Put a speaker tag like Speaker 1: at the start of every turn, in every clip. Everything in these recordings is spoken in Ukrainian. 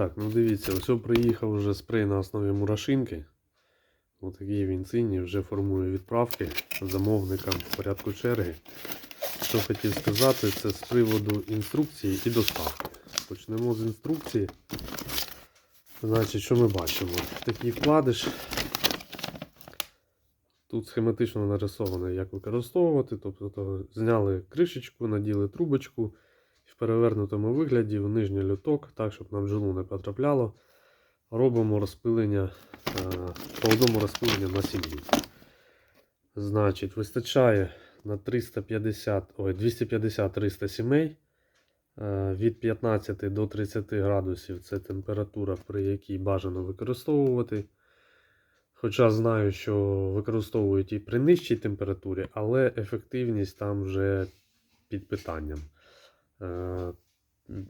Speaker 1: Так, ну дивіться, ось приїхав вже спрей на основі мурашинки. Отакий він цінний, вже формує відправки замовникам в порядку черги. Що хотів сказати, це з приводу інструкції і доставки. Почнемо з інструкції. Значить, що ми бачимо? Такий вкладиш. Тут схематично нарисовано, як використовувати. Тобто то зняли кришечку, наділи трубочку в перевернутому вигляді в нижній люток, так, щоб на бджолу не потрапляло. Робимо розпилення е, по одному розпиленню на сім'ї. Значить, вистачає на 250-300 сімей. Е, Від 15 до 30 градусів це температура, при якій бажано використовувати. Хоча знаю, що використовують і при нижчій температурі, але ефективність там вже під питанням. Е,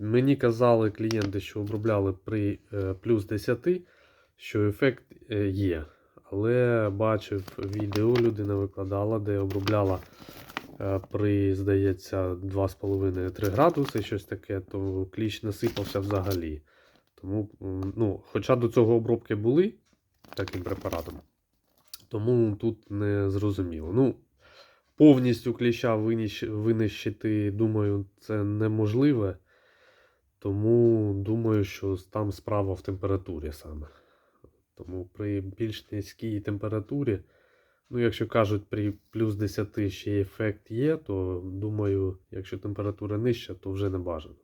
Speaker 1: Мені казали клієнти, що обробляли при е, плюс 10, що ефект е, є. Але бачив відео, людина викладала, де обробляла при, здається, 2,5-3 градуси, щось таке, то кліщ насипався взагалі. Тому, ну, хоча до цього обробки були таким препаратом, тому тут не зрозуміло. Ну, повністю кліща винищити, думаю, це неможливе. Тому думаю, що там справа в температурі саме. Тому при більш низькій температурі, ну, якщо кажуть, при плюс 10 ще ефект є, то думаю, якщо температура нижча, то вже не бажано.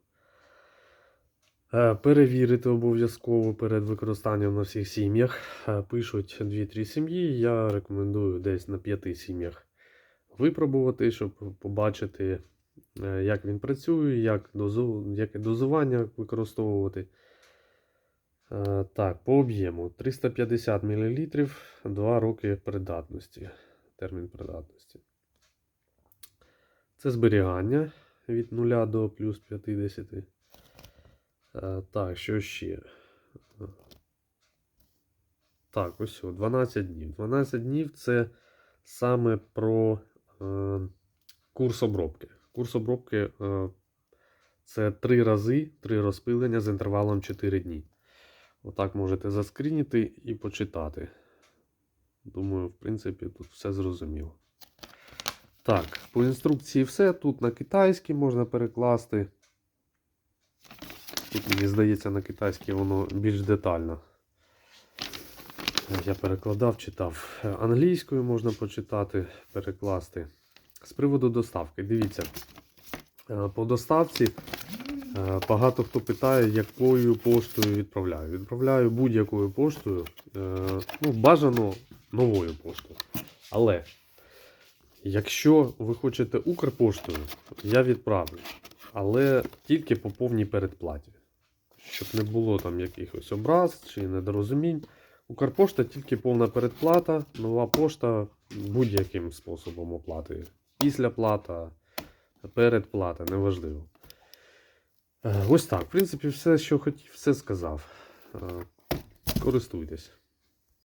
Speaker 1: Е, Перевірити обов'язково перед використанням на всіх сім'ях. Е, Пишуть 2-3 сім'ї. Я рекомендую десь на 5 сім'ях випробувати, щоб побачити, е, як він працює, як дозу, яке дозування використовувати. Е, Так, по об'єму 350 мл 2 роки придатності. Термін придатності. Це зберігання від 0 до плюс 50. Е, Так, що ще? Так, ось 12 днів. 12 днів це саме про курс обробки. Курс обробки е, це 3 рази, 3 розпилення з інтервалом 4 дні. Отак можете заскрініти і почитати. Думаю, в принципі, тут все зрозуміло. Так, по інструкції все. Тут на китайській можна перекласти. Тут, мені здається, на китайській воно більш детально. Я перекладав, читав. Англійською можна почитати, перекласти. З приводу доставки, дивіться, е, по доставці е, багато хто питає, якою поштою відправляю. Відправляю будь-якою поштою, е, ну, бажано новою поштою. Але якщо ви хочете Укрпоштою, я відправлю. Але тільки по повній передплаті. Щоб не було там якихось образ чи недорозумінь. Укрпошта тільки повна передплата, нова пошта будь-яким способом оплати. Після плата, передплата, неважливо. Е, Ось так. В принципі, все, що хотів, все сказав. Е, Користуйтесь.